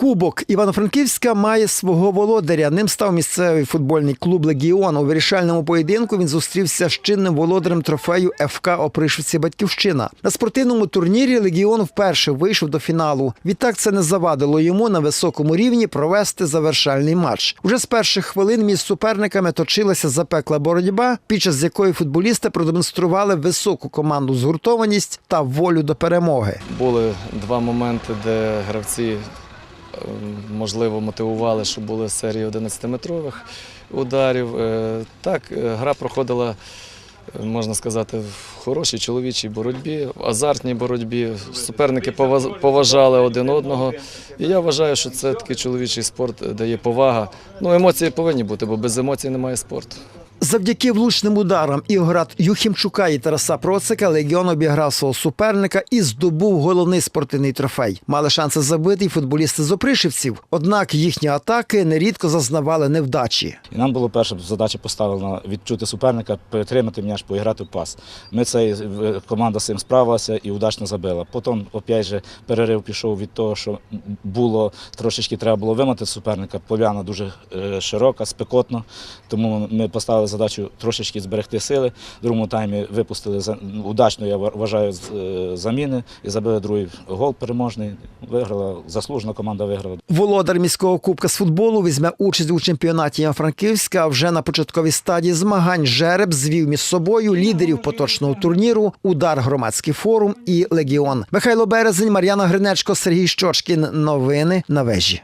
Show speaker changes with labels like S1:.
S1: Кубок Івано-Франківська має свого володаря. Ним став місцевий футбольний клуб Легіон. У вирішальному поєдинку він зустрівся з чинним володарем трофею ФК Опришівці Батьківщина. На спортивному турнірі Легіон вперше вийшов до фіналу. Відтак це не завадило йому на високому рівні провести завершальний матч. Уже з перших хвилин між суперниками точилася запекла боротьба, під час якої футболісти продемонстрували високу команду згуртованість та волю до перемоги.
S2: Були два моменти, де гравці можливо мотивували, що були серії 11-метрових ударів. Е, Так, е, гра проходила, е, можна сказати, в хорошій чоловічій боротьбі, в азартній боротьбі. Суперники поважали один одного. І я вважаю, що це такий чоловічий спорт, де є повага. Ну, емоції повинні бути, бо без емоцій немає спорту.
S1: Завдяки влучним ударам Ігора Юхімчука і Тараса Процика Легіон обіграв свого суперника і здобув головний спортивний трофей. Мали шанси забити футболісти з опришівців. Однак їхні атаки нерідко зазнавали невдачі.
S3: І нам було перша задача поставлена відчути суперника, перетримати м'яч, поіграти в пас. Ми цей команда з цим справилася і удачно забила. Потім, опять же, перерив пішов від того, що було трошечки треба було вимотати суперника. Поляна дуже е, широка, спекотно. Тому ми поставили задачу трошечки зберегти сили. В другому таймі випустили удачно, я вважаю, е, заміни і забили другий гол переможний. Виграла заслужено, команда виграла.
S1: Володар міського кубка з футболу візьме участь у чемпіонаті Івано-Франківська. Вже на початковій стадії змагань жереб звів між собою лідерів поточного турніру, удар громадський форум і легіон. Михайло Березень, Мар'яна Гринечко, Сергій Щочкін. Новини на вежі.